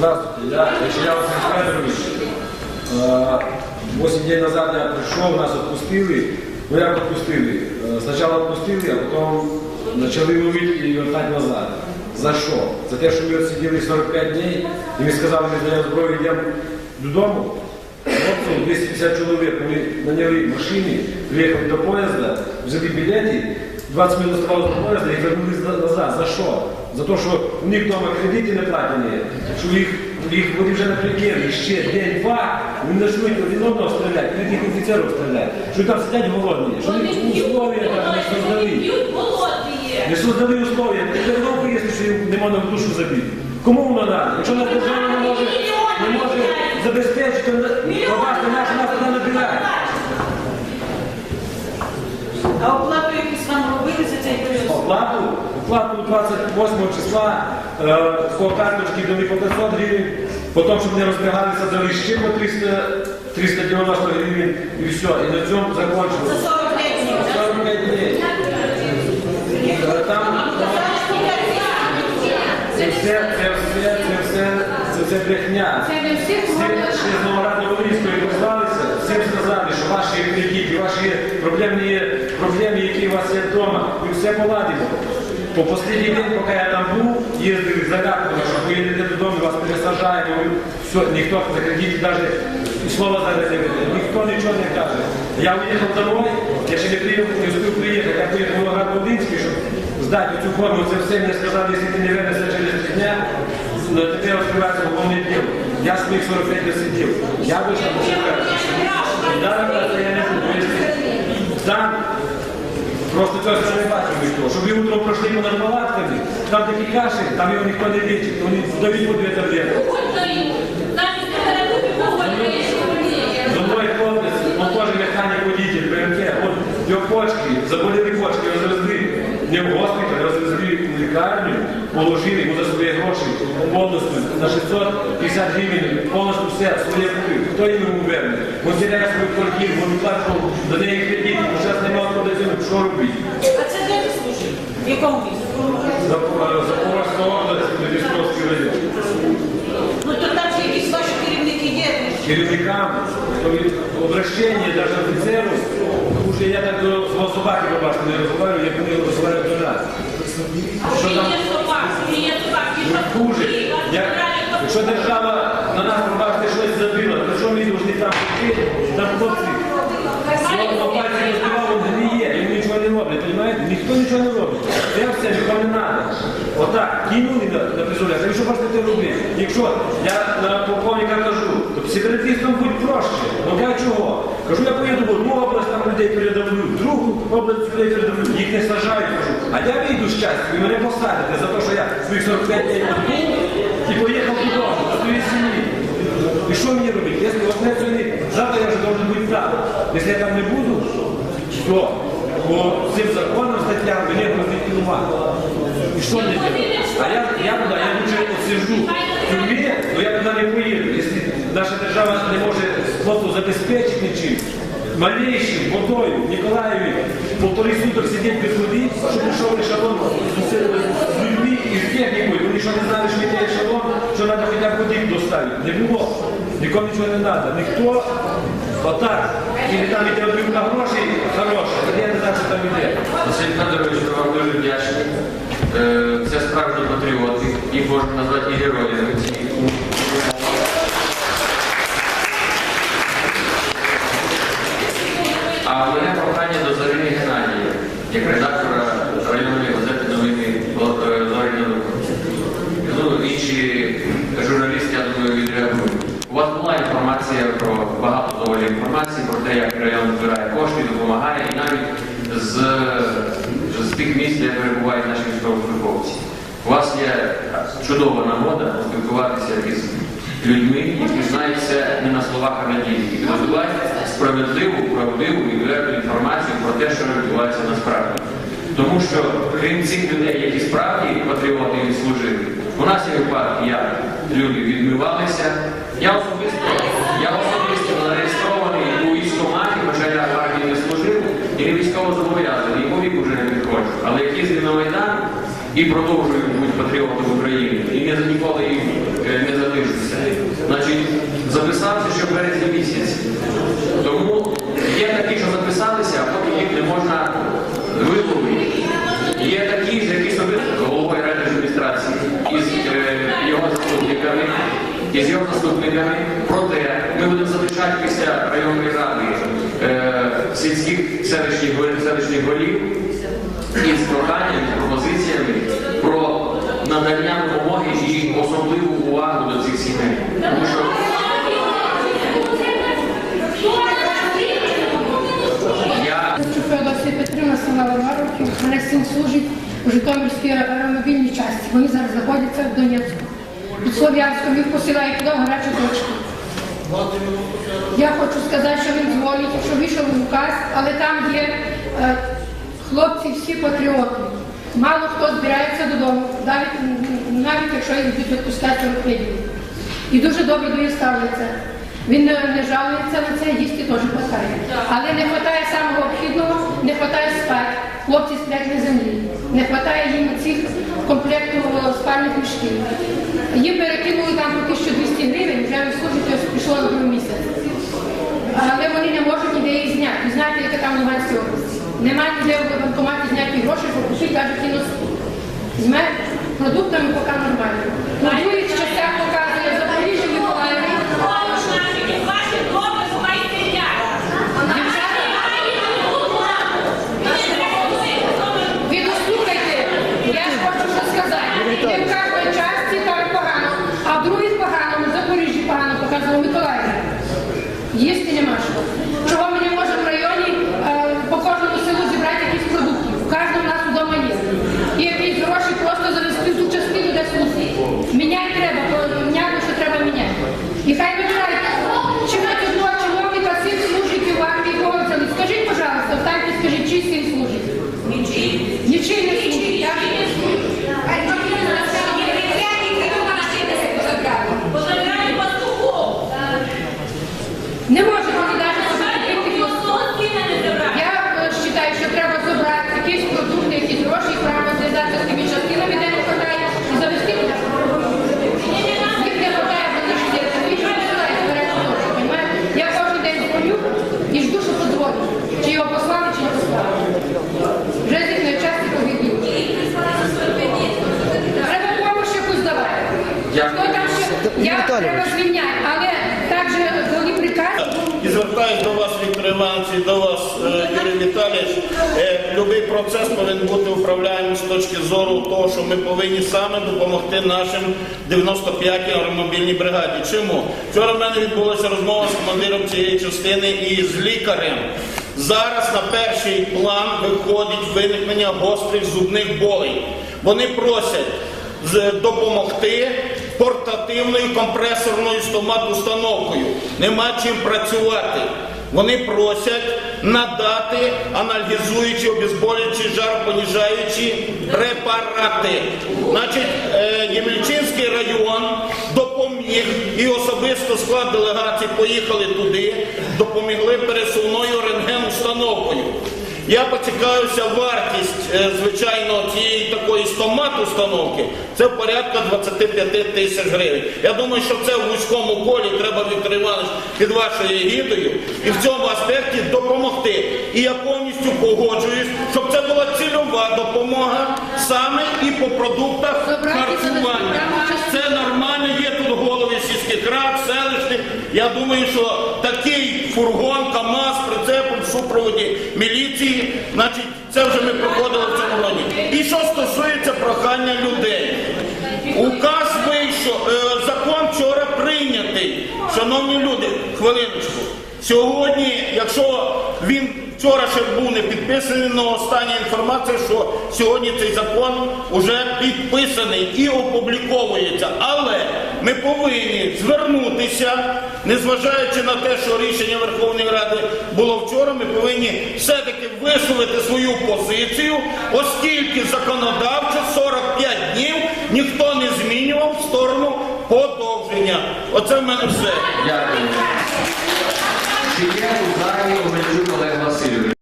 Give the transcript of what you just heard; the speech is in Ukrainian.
Здравствуйте, я Илья Федорович. Э, 8 дней назад я пришел, нас отпустили. Ну як отпустили? Э, Сначала отпустили, а потом почали ловити і вертати назад. За що? За те, що ми відсиділи 45 днів і ми сказали, ми здаємо зброю, йдемо додому. Хлопців 250 чоловік, вони наняли машини, приїхали до поїзда, взяли білети, 20 минут оставалось до поїзда і вернулись назад. За що? За те, що у них вдома кредити не платені, що їх, їх вони вже на ще день-два, вони почнуть один одного стріляти, і їх офіцерів стріляти, що там сидять голодні, що Вони условия там не создали. Не создали условия, тепер нову є, що їм нема на душу забити. Кому воно треба? Якщо нас держава не може, не може забезпечити, то побачите, наші нас туди набирають. А оплату якусь вам робили за цей період? Оплату, оплату 28 числа е, по карточці дали по 500 гривень, потім, щоб не розбігалися, дали ще по 300, 390 гривень і все. І на цьому За закінчилося. 45 днів, 45 днів. Е, Там це все, це все, це все, це все брехня. Всі ще з Новоград-Волинської позвалися, всім сказали, що ваші кредити, ваші проблемні проблеми, які у вас є вдома, ми все поладимо. По останній день, поки я там був, їздили загадками, що ви їдете додому, вас пересаджаємо, ви- все, ніхто за кредити навіть і слова зараз ніхто нічого не каже. Я уїхав домой, я ще не приїхав, не встиг приїхати, я поїхав в Новоград-Волинський, щоб здати цю форму, це все мені сказали, якщо ти не вернешся через три дня, но тепер відкривається головне діло. Я своїх 45 не сидів. Я вийшов це я не буду. Там просто цього не бачив ніхто. Щоб ви утром пройшли понад палатками, там такі каші, там його ніхто не лічить, вони дають по дві таблетки. За мною хлопець, он теж механік водитель, БМТ, он його почки, заболіли почки, розвезли. Не в госпіталь, розвезли в лікарню, положили йому за свої гроші повністю на 650 гривень, повністю все, своє купив. Хто їм йому верне? Він теряє свою квартиру, він платив до неї кредит, бо зараз немає що робити? А це де ви служили? В якому місці? Запорозька область, Дніпровський район. Ну то там же якісь ваші керівники є. ж- керівникам, обращення навіть офіцеру, тому що я так до собаки, побачите, не розмовляю, як вони розмовляють до нас. Що там хуже? Як, якщо держава на нас, побачите, щось забила, то що ми повинні там піти, там хлопці, слово по пальці розбивав, він гниє, йому нічого не роблять, розумієте? Ніхто нічого не робить. Це все нікому не треба. Отак, кинули на, призовля, а що можете робити? Якщо я на полковника кажу, то сепаратистам будь проще. Ну я чого? Кажу, я поїду в одну область, там людей передавлю, в другу область людей передавлю, їх не сажають, кажу. А я вийду з щастя, ви мене посадите за те, що я своїх 45 днів відбув і поїхав додому, до своєї сім'ї. І що мені робити? Якщо завтра я вже должен бути там. Якщо я там не буду, то по цим законам, статтям, мені грозить. І що мені робити? А я, я туди, я лучше сижу в тюрмі, то я туди не поїду. Якщо наша держава не може хлопцю забезпечити нічим, малейшим, водою, Ніколаєві, полтори суток сидіти без води, щоб пішов ешелон з людьми і з технікою. Вони що не знали, що йде ешелон, що треба хоча б води доставити. Не було. Нікому нічого не треба. Ніхто отак. І там йде отримка грошей хороша, тоді я не знаю, що там йде. Василь Федорович, вам дуже вдячний. Е, Це справжні патріоти, їх можна назвати і героями. А в мене прохання до Зарини Геннадії, як редактора районної газети новини е, Зорина Ну, інші журналісти, я думаю, відреагують. У вас була інформація про багато доволі інформації про те, як район збирає кошти, допомагає, і навіть з, з тих місць, де перебувають наші військовослужбовці. У вас є чудова нагода поспілкуватися із людьми, які знаються не на словах, а на ділі. І роздувають справедливу, правдиву і відверту інформацію про те, що відбувається насправді. Тому що крім цих людей, які справді патріоти і служили, у нас є випадки, як люди відмивалися. Я особисто, і не військово зобов'язані, йому віку вже не підходжу, але як їздив на Майдан і продовжую бути патріотом України, і не ніколи їм е, не залишуся. Значить, записався ще в березні місяць. Тому є такі, що записалися, а потім їх не можна виловити. Є такі, які якісь собі головою райдержадміністрації із е, його заступниками із його заступниками. Проте ми будемо залишати після районної ради е, сільських селищних, селищних голів із проханням, пропозиціями про надання допомоги і особливу увагу до цих сімей. Тому що я. Мене син служить у Житомирській аеромобільній часті. Вони зараз знаходяться в Донецьку. Під Слов'янськом їх посилають туди в гарячу точку. Я хочу сказати, що він дзвонить, що вийшов указ, але там є е, хлопці всі патріоти. Мало хто збирається додому, навіть, навіть якщо їх будуть відпускати торпедію. І дуже добре до них ставляться. Він не, не жалується на це, їсти теж хватає. Але не вистачає самого обхідного, не вистачає спати. Хлопці сплять на землі. Не вистачає їм цих комплекту спальних мішків. Їм перекинули там по 1200 гривень, вже служить ось пішло на другий місяць. Але вони не можуть ніде їх зняти. Ви знаєте, яка там в Луганській області. Немає ніде в банкоматі зняти гроші, бо купити навіть і носити. З продуктами поки нормально. На других частях показує Запоріжжя, Миколаївні. Ви дослухайте, я хочу що сказати. В кожній часті так погано, а в других погано, в Запоріжжі погано показував Миколаїв нема що. Чого ми не можемо в районі е, по кожному селу зібрати якісь продукти? У кожному нас вдома є. І якісь гроші просто завести в ту частину, де служить. Міняти треба, бо міняти, що треба міняти. І хай вибирають, чи ви одного чиновника син служить у армії, кого взяли. Скажіть, пожалуйста, встаньте, скажіть, чий син служить? Нічий не служить. так? Не може вони навіть собі купити. Я е, вважаю, що треба забрати якісь продукти, якісь гроші, і треба зв'язатися з тими частинами, де не хватає, і завести туди. Їх не хватає, вони ж є. Ви ж не знаєте, берете гроші, понімаєте? Я кожен день дзвоню і жду, що подзвоню. Чи його послали, чи не послали. Вже з їхньої части повідні. Треба допомогу якусь давати. Ще? Я треба звільняти, але так же коли приказ. І звертаюсь до вас, Віктор Іванович, і до вас, е, Юрій Віталійович. Е, Любий процес повинен бути управляємий з точки зору того, що ми повинні саме допомогти нашим 95-й аеромобільній бригаді. Чому? Вчора в мене відбулася розмова з командиром цієї частини і з лікарем. Зараз на перший план виходить виникнення гострих зубних болей. Вони просять з- допомогти портативною компресорною стомат-установкою. Нема чим працювати. Вони просять надати анальгізуючі, обезболюючі, жаропоніжаючі препарати. Значить, е, Ємельчинський район допоміг і особисто склад делегації поїхали туди, допомогли пересувною рентген-установкою. Я поцікавився вартість, е, звичайно, цієї такої стомат-установки. Це порядка 25 тисяч гривень. Я думаю, що це в вузькому колі треба, Віктор Іванович, під вашою гідою і в цьому аспекті допомогти. І я повністю погоджуюсь, щоб це була цільова допомога саме і по продуктах харчування. Це нормально, є тут сільських рад, селищних. Я думаю, що такий фургон, КАМАЗ, прицепом супроводі міліції, значить, це вже ми проходили в цьому році. І що стосується прохання людей. Указ вийшов, е, закон вчора прийнятий. Шановні люди, хвилиночку. Сьогодні, якщо він вчора ще був не підписаний, але остання інформація, що сьогодні цей закон вже підписаний і опубліковується. Але ми повинні звернутися, незважаючи на те, що рішення Верховної Ради було вчора, ми повинні все-таки висловити свою позицію, оскільки законодавчо 45 днів ніхто не змінював в сторону подовження. Оце в мене все.